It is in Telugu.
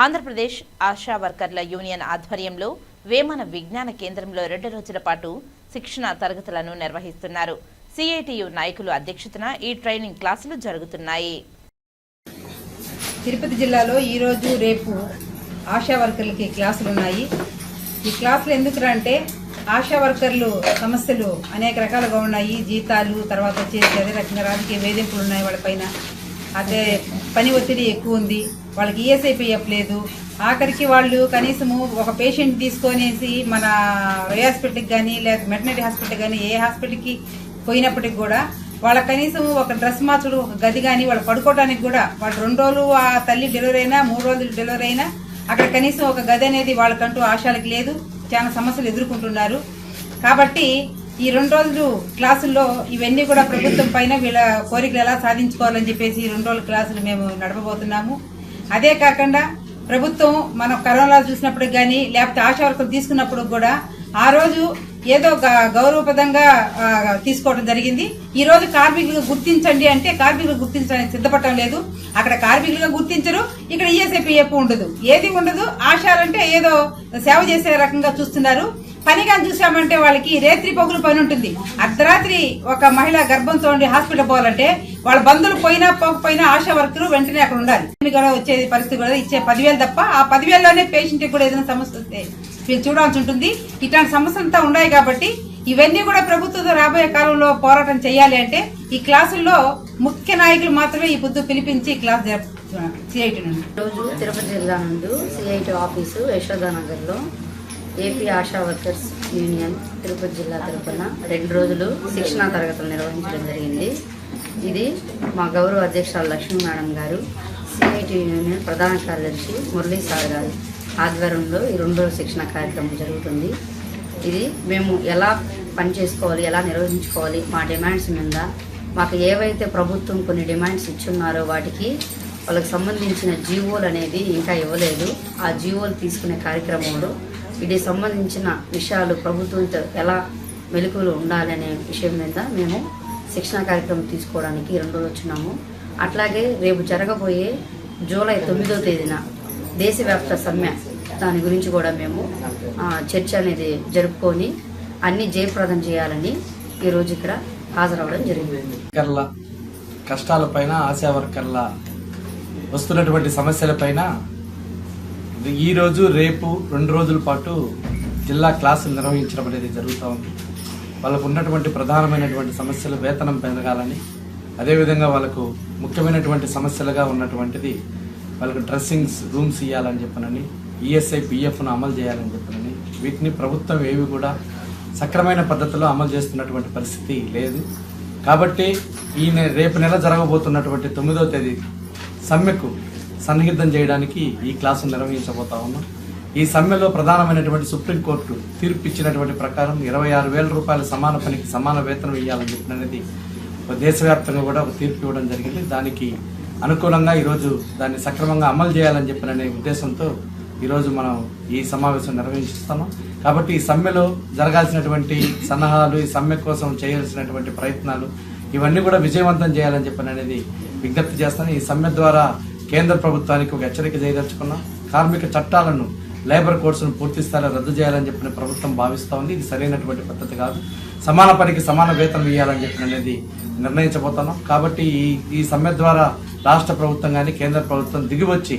ఆంధ్రప్రదేశ్ ఆశా వర్కర్ల యూనియన్ ఆధ్వర్యంలో వేమన విజ్ఞాన కేంద్రంలో రెండు రోజుల పాటు శిక్షణ తరగతులను నిర్వహిస్తున్నారు. సిఐటియు నాయకులు అధ్యక్షతన ఈ ట్రైనింగ్ క్లాసులు జరుగుతున్నాయి. తిరుపతి జిల్లాలో ఈరోజు రేపు ఆశా వర్కర్లకి క్లాసులు ఉన్నాయి. ఈ క్లాసులు ఎందుకురా అంటే ఆశా వర్కర్లు సమస్యలు అనేక రకాలుగా ఉన్నాయి. జీతాలు తర్వాత వచ్చేసి అదే రకంగా రాజకీయ వేధింపులు ఉన్నాయి వాళ్ళపైన అదే పని ఒత్తిడి ఎక్కువ ఉంది. వాళ్ళకి ఈఎస్ఐపిఎఫ్ లేదు ఆఖరికి వాళ్ళు కనీసము ఒక పేషెంట్ తీసుకొనేసి మన ఏ హాస్పిటల్కి కానీ లేదా మెటర్నరీ హాస్పిటల్ కానీ ఏ హాస్పిటల్కి పోయినప్పటికి కూడా వాళ్ళ కనీసం ఒక డ్రెస్ మార్చుడు ఒక గది కానీ వాళ్ళు పడుకోవడానికి కూడా వాళ్ళు రెండు రోజులు ఆ తల్లి డెలివరీ అయినా మూడు రోజులు డెలివరీ అయినా అక్కడ కనీసం ఒక గది అనేది వాళ్ళకంటూ ఆశాలకు లేదు. చాలా సమస్యలు ఎదుర్కొంటున్నారు. కాబట్టి ఈ రెండు రోజులు క్లాసుల్లో ఇవన్నీ కూడా ప్రభుత్వం పైన వీళ్ళ కోరికలు ఎలా సాధించుకోవాలని చెప్పేసి ఈ రెండు రోజుల క్లాసులు మేము నడపబోతున్నాము. అదే కాకుండా ప్రభుత్వం మనం కరోనా చూసినప్పుడు కానీ లేకపోతే ఆశా వర్కర్లు తీసుకున్నప్పుడు కూడా ఆ రోజు ఏదో గ- గౌరవప్రదంగా తీసుకోవడం జరిగింది. ఈ రోజు కార్మికులు గుర్తించండి అంటే కార్మికులు గుర్తించడానికి సిద్ధపడటం లేదు. అక్కడ కార్మికులుగా గుర్తించరు. ఇక్కడ ఈఎస్ఐపిఎఫ్ ఉండదు. ఏది ఉండదు? ఆశాలంటే ఏదో సేవ చేసే రకంగా చూస్తున్నారు. పని కానీ చూసామంటే వాళ్ళకి రేత్రి పగులు పని ఉంటుంది. అర్ధరాత్రి ఒక మహిళ గర్భంతో ఉండి హాస్పిటల్ పోవాలంటే వాళ్ళ బంధువులు పోయినా పోకపోయినా ఆశా వర్కర్ వెంటనే అక్కడ ఉండాలి. కూడా వచ్చే పరిస్థితి కూడా ఇచ్చే పదివేలు తప్ప ఆ పదివేలలోనే పేషెంట్ కూడా ఏదైనా సమస్య వస్తే వీళ్ళు చూడాల్సి ఉంటుంది. ఇట్లాంటి సమస్యలు అంతా ఉన్నాయి కాబట్టి ఇవన్నీ కూడా ప్రభుత్వంతో రాబోయే కాలంలో పోరాటం చేయాలి అంటే ఈ క్లాసుల్లో ముఖ్య నాయకులు మాత్రమే ఈ పొద్దు పిలిపించి క్లాస్ జరుపుతున్నారు సిఐటి నుండి. రోజు తిరుపతి జిల్లా నందు CIT office యశోదానగర్లో. AP ASHA workers union Tirupati జిల్లా తరఫున రెండు రోజులు శిక్షణా తరగతులు నిర్వహించడం జరిగింది. ఇది మా గౌరవ అధ్యక్షురాలు లక్ష్మీ మేడం గారు సిఐటి యూనియన్ ప్రధాన కార్యదర్శి మురళీ సార్ గారు ఆధ్వర్యంలో ఈ రెండు రోజుల శిక్షణ కార్యక్రమం జరుగుతుంది. ఇది మేము ఎలా పని చేసుకోవాలి ఎలా నిర్వహించుకోవాలి మా డిమాండ్స్ మీద మాకు ఏవైతే ప్రభుత్వం కొన్ని డిమాండ్స్ ఇచ్చున్నారో వాటికి వాళ్ళకి సంబంధించిన జీవోలు అనేది ఇంకా ఇవ్వలేదు. ఆ జీవోలు తీసుకునే కార్యక్రమంలో వీటికి సంబంధించిన విషయాలు ప్రభుత్వంతో ఎలా మెలకువలు ఉండాలనే విషయం మీద మేము శిక్షణ కార్యక్రమం తీసుకోవడానికి రెండు రోజులు వచ్చినాము. అట్లాగే రేపు జరగబోయే జూలై తొమ్మిదో తేదీన దేశవ్యాప్త సమ్మె దాని గురించి కూడా మేము చర్చ అనేది జరుపుకొని అన్ని జయప్రదం చేయాలని ఈరోజు ఇక్కడ హాజరవడం జరిగింది. వర్కర్ల కష్టాలపైన ఆశా వర్కర్ల వస్తున్నటువంటి సమస్యలపైన ఈ రోజు రేపు రెండు రోజుల పాటు జిల్లా క్లాసులు నిర్వహించడం అనేది జరుగుతూ ఉంది. వాళ్ళకు ఉన్నటువంటి ప్రధానమైనటువంటి సమస్యలు వేతనం పెరగాలని అదేవిధంగా వాళ్ళకు ముఖ్యమైనటువంటి సమస్యలుగా ఉన్నటువంటిది వాళ్ళకు డ్రెస్సింగ్స్ రూమ్స్ ఇవ్వాలని చెప్పనని ఈఎస్ఐ పిఎఫ్ను అమలు చేయాలని చెప్పనని వీటిని ప్రభుత్వం ఏవి కూడా సక్రమైన పద్ధతిలో అమలు చేస్తున్నటువంటి పరిస్థితి లేదు. కాబట్టి ఈ నె- రేపు నెల జరగబోతున్నటువంటి తొమ్మిదో తేదీ సమ్మెకు సన్నిహితం చేయడానికి ఈ క్లాసు నిర్వహించబోతా ఉన్నాం. ఈ సమ్మెలో ప్రధానమైనటువంటి సుప్రీంకోర్టు తీర్పు ఇచ్చినటువంటి ప్రకారం ఇరవై ఆరు వేల రూపాయల సమాన పనికి సమాన వేతనం ఇవ్వాలని చెప్పినది దేశవ్యాప్తంగా కూడా ఒక తీర్పు ఇవ్వడం జరిగింది. దానికి అనుకూలంగా ఈరోజు దాన్ని సక్రమంగా అమలు చేయాలని చెప్పిననే ఉద్దేశంతో ఈరోజు మనం ఈ సమావేశం నిర్వహిస్తున్నాం. కాబట్టి ఈ సమ్మెలో జరగాల్సినటువంటి సన్నాహాలు ఈ సమ్మె కోసం చేయాల్సినటువంటి ప్రయత్నాలు ఇవన్నీ కూడా విజయవంతం చేయాలని చెప్పని అనేది విజ్ఞప్తి చేస్తాను. ఈ సమ్మె ద్వారా కేంద్ర ప్రభుత్వానికి ఒక హెచ్చరిక చేయదలుచుకున్నాం కార్మిక చట్టాలను లేబర్ కోడ్స్ను పూర్తి స్థాయిలో రద్దు చేయాలని చెప్పిన ప్రభుత్వం భావిస్తూ ఉంది. ఇది సరైనటువంటి పద్ధతి కాదు. సమాన పనికి సమాన వేతనం ఇవ్వాలని చెప్పిన అనేది నిర్ణయించబోతున్నాం. కాబట్టి ఈ ఈ సమ్మె ద్వారా రాష్ట్ర ప్రభుత్వం కానీ కేంద్ర ప్రభుత్వం దిగివచ్చి